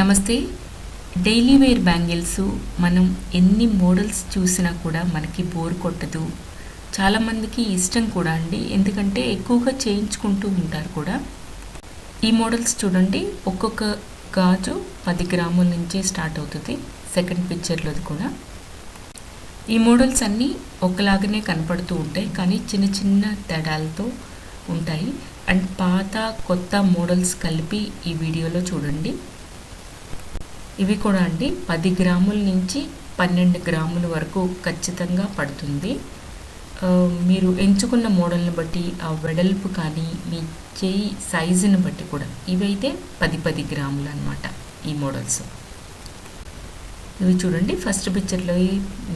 నమస్తే. Daily wear bangles మనం ఎన్ని మోడల్స్ చూసినా కూడా మనకి బోర్ కొట్టదు. చాలామందికి ఇష్టం కూడా అండి. ఎందుకంటే ఎక్కువగా చేయించుకుంటూ ఉంటారు కూడా. ఈ మోడల్స్ చూడండి. ఒక్కొక్క గాజు పది గ్రాముల నుంచే స్టార్ట్ అవుతుంది. సెకండ్ పిక్చర్లోది కూడా. ఈ మోడల్స్ అన్నీ ఒకలాగానే కనపడుతూ ఉంటాయి. కానీ చిన్న చిన్న తేడాలతో ఉంటాయి. అండ్ పాత కొత్త మోడల్స్ కలిపి ఈ వీడియోలో చూడండి. ఇవి కూడా అండి. పది గ్రాముల నుంచి పన్నెండు గ్రాముల వరకు ఖచ్చితంగా పడుతుంది. మీరు ఎంచుకున్న మోడల్ని బట్టి ఆ వెడల్పు కానీ మీ చేయి సైజుని బట్టి కూడా ఇవైతే పది పది గ్రాములు అనమాట ఈ మోడల్స్. ఇవి చూడండి. ఫస్ట్ పిక్చర్లో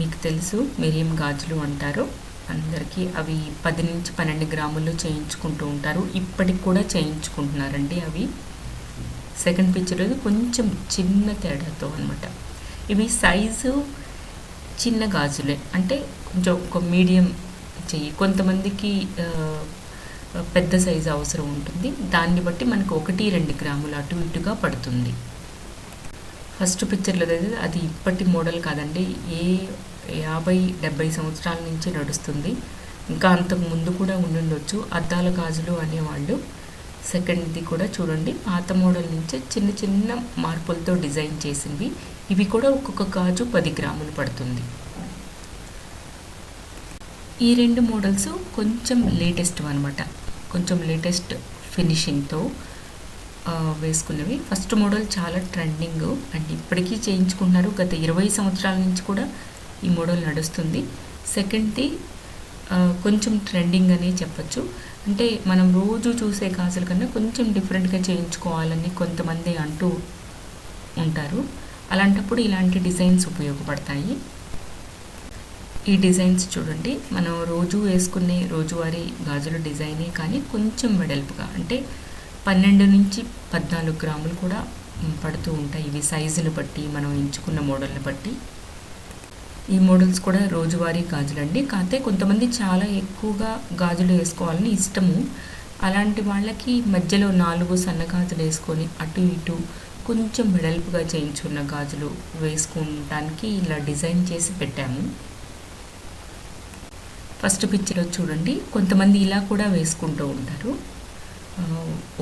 మీకు తెలుసు మిరియం గాజులు అంటారు. అందరికీ అవి పది నుంచి పన్నెండు గ్రాములు చేయించుకుంటూ ఉంటారు. ఇప్పటికి కూడా చేయించుకుంటున్నారండి అవి. సెకండ్ పిక్చర్లో కొంచెం చిన్న తేడాతో అనమాట ఇవి సైజు చిన్న గాజులే. అంటే కొంచెం ఒక మీడియం చెయ్యి. కొంతమందికి పెద్ద సైజు అవసరం ఉంటుంది. దాన్ని బట్టి మనకు ఒకటి రెండు గ్రాములు అటు ఇటుగా పడుతుంది. ఫస్ట్ పిక్చర్లో అయితే అది ఇప్పటి మోడల్ కాదండి. ఏ యాభై డెబ్బై సంవత్సరాల నుంచి నడుస్తుంది. ఇంకా అంతకు ముందు కూడా ఉండుండొచ్చు. అద్దాల గాజులు అనేవాళ్ళు. సెకండ్ది కూడా చూడండి. పాత మోడల్ నుంచే చిన్న చిన్న మార్పులతో డిజైన్ చేసింది. ఇవి కూడా ఒక్కొక్క గాజు పది గ్రాములు పడుతుంది. ఈ రెండు మోడల్స్ కొంచెం లేటెస్ట్ అనమాట కొంచెం లేటెస్ట్ ఫినిషింగ్తో వేసుకున్నవి. ఫస్ట్ మోడల్ చాలా ట్రెండింగ్ అండ్ ఇప్పటికీ చేయించుకుంటున్నారు. గత ఇరవై సంవత్సరాల నుంచి కూడా ఈ మోడల్ నడుస్తుంది. సెకండ్ది కొంచెం ట్రెండింగ్ అనే చెప్పచ్చు. అంటే మనం రోజు చూసే గాజుల కన్నా కొంచెం డిఫరెంట్గా చేయించుకోవాలని కొంతమంది అంటూ ఉంటారు. అలాంటప్పుడు ఇలాంటి డిజైన్స్ ఉపయోగపడతాయి. ఈ డిజైన్స్ చూడండి. మనం రోజు వేసుకునే రోజువారీ గాజుల డిజైనే కానీ కొంచెం వెడల్పుగా అంటే పన్నెండు నుంచి పద్నాలుగు గ్రాములు కూడా పడుతూ ఉంటాయి. ఇవి సైజుని బట్టి మనం ఎంచుకున్న మోడల్ని బట్టి. ఈ మోడల్స్ కూడా రోజువారీ గాజులండి. కాకపోతే కొంతమంది చాలా ఎక్కువగా గాజులు వేసుకోవాలని ఇష్టము. అలాంటి వాళ్ళకి మధ్యలో నాలుగు సన్న గాజులు వేసుకొని అటు ఇటు కొంచెం వెడల్పుగా చేయించుకున్న గాజులు వేసుకోవడానికి ఇలా డిజైన్ చేసి పెట్టాము. ఫస్ట్ పిక్చర్లో చూడండి. కొంతమంది ఇలా కూడా వేసుకుంటూ ఉంటారు.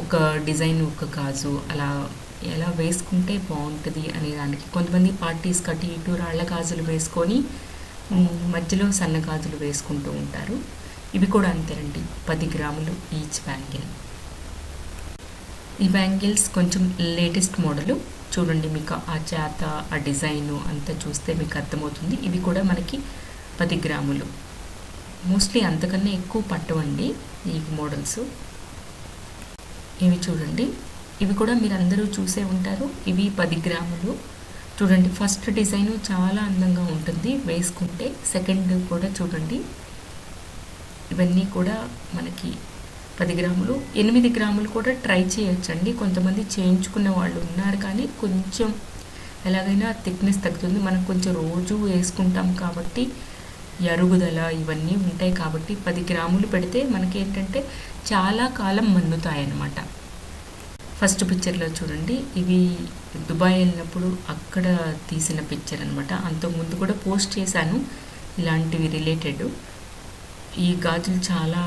ఒక డిజైన్ ఒక గాజు అలా ఎలా వేసుకుంటే బాగుంటుంది అనే దానికి. కొంతమంది పార్టీస్ కట్టి ఇటు రాళ్ళ గాజులు వేసుకొని మధ్యలో సన్న గాజులు వేసుకుంటూ ఉంటారు. ఇవి కూడా అంతేనండి. పది గ్రాములు ఈచ్ బ్యాంగిల్. ఈ బ్యాంగిల్స్ కొంచెం లేటెస్ట్ మోడలు. చూడండి మీకు ఆ చేత ఆ డిజైను అంతా చూస్తే మీకు అర్థమవుతుంది. ఇవి కూడా మనకి పది గ్రాములు. మోస్ట్లీ అంతకన్నా ఎక్కువ పట్టవండి ఈ మోడల్స్. ఇవి చూడండి. ఇవి కూడా మీరు అందరూ చూసే ఉంటారు. ఇవి పది గ్రాములు. చూడండి ఫస్ట్ డిజైన్ చాలా అందంగా ఉంటుంది వేసుకుంటే. సెకండ్ కూడా చూడండి. ఇవన్నీ కూడా మనకి పది గ్రాములు. ఎనిమిది గ్రాములు కూడా ట్రై చేయొచ్చండి. కొంతమంది చేయించుకున్న వాళ్ళు ఉన్నారు కానీ కొంచెం ఎలాగైనా థిక్నెస్ తగ్గుతుంది. మనం కొంచెం రోజు వేసుకుంటాం కాబట్టి ఎరుగుదల అరుగుదల ఇవన్నీ ఉంటాయి కాబట్టి పది గ్రాములు పెడితే మనకి ఏంటంటే చాలా కాలం మన్నుతాయి అన్నమాట ఫస్ట్ పిక్చర్లో చూడండి. ఇవి దుబాయ్ వెళ్ళినప్పుడు అక్కడ తీసిన పిక్చర్ అనమాట అంతకుముందు కూడా పోస్ట్ చేశాను. ఇలాంటివి రిలేటెడ్. ఈ గాజులు చాలా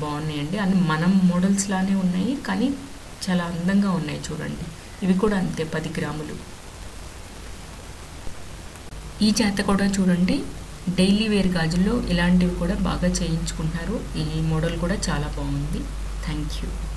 బాగున్నాయండి. అని మనం మోడల్స్ లానే ఉన్నాయి. కానీ చాలా అందంగా ఉన్నాయి చూడండి. ఇవి కూడా అంతే పది గ్రాములు. ఈ చేత కూడా చూడండి. డైలీ వేర్ గాజుల్లో ఇలాంటివి కూడా బాగా చేయించుకుంటున్నారు ఈ మోడల్ కూడా చాలా బాగుంది. Thank you